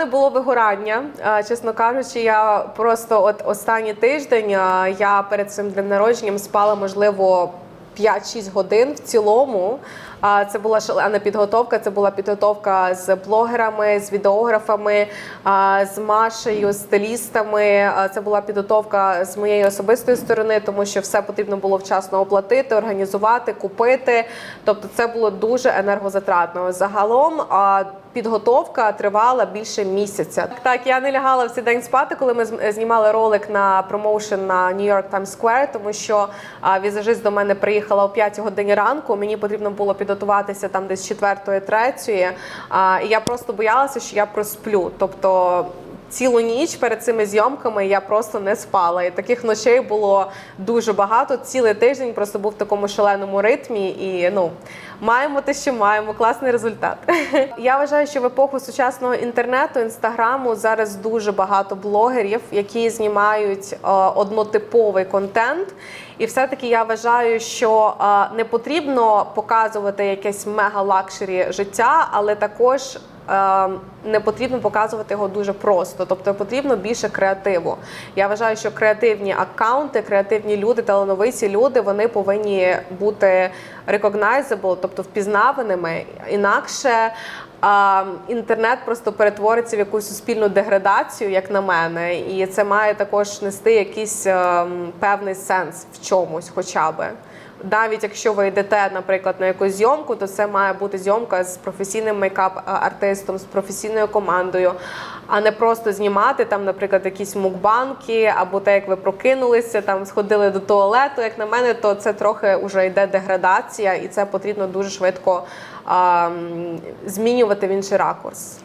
мене було вигорання. Е, Чесно кажучи, я просто от останній тиждень е, я перед цим днем народженням спала, можливо. 5-6 годин в цілому. Це була шалена підготовка. Це була підготовка з блогерами, з відеографами, з Машею, стилістами. Це була підготовка з моєї особистої сторони, тому що все потрібно було вчасно оплатити, організувати, купити. Тобто, це було дуже енергозатратно. Загалом підготовка тривала більше місяця. Так, я не лягала в цей день спати, коли ми знімали ролик на промоушен на New York Times Square, тому що візажист до мене приїхала о 5 годині ранку. Мені потрібно було підготуватися там десь з 4-3. І я просто боялася, що я просплю. Тобто цілу ніч перед цими зйомками я просто не спала. І таких ночей було дуже багато. Цілий тиждень просто був в такому шаленому ритмі. І ну маємо те, що маємо. Класний результат. Я вважаю, що в епоху сучасного інтернету, інстаграму зараз дуже багато блогерів, які знімають е, однотиповий контент. І все-таки я вважаю, що е, не потрібно показувати якесь мега лакшері життя, але також не потрібно показувати його дуже просто. Тобто потрібно більше креативу. Я вважаю, що креативні аккаунти, креативні люди, талановиті люди, вони повинні бути recognizable, тобто впізнаваними. Інакше а, інтернет просто перетвориться в якусь суспільну деградацію, як на мене, і це має також нести якийсь а, певний сенс в чомусь, хоча би. Навіть якщо ви йдете, наприклад, на якусь зйомку, то це має бути зйомка з професійним мейкап-артистом, з професійною командою, а не просто знімати там, наприклад, якісь мукбанки, або те, як ви прокинулися, там сходили до туалету. Як на мене, то це трохи вже йде деградація, і це потрібно дуже швидко а, змінювати в інший ракурс.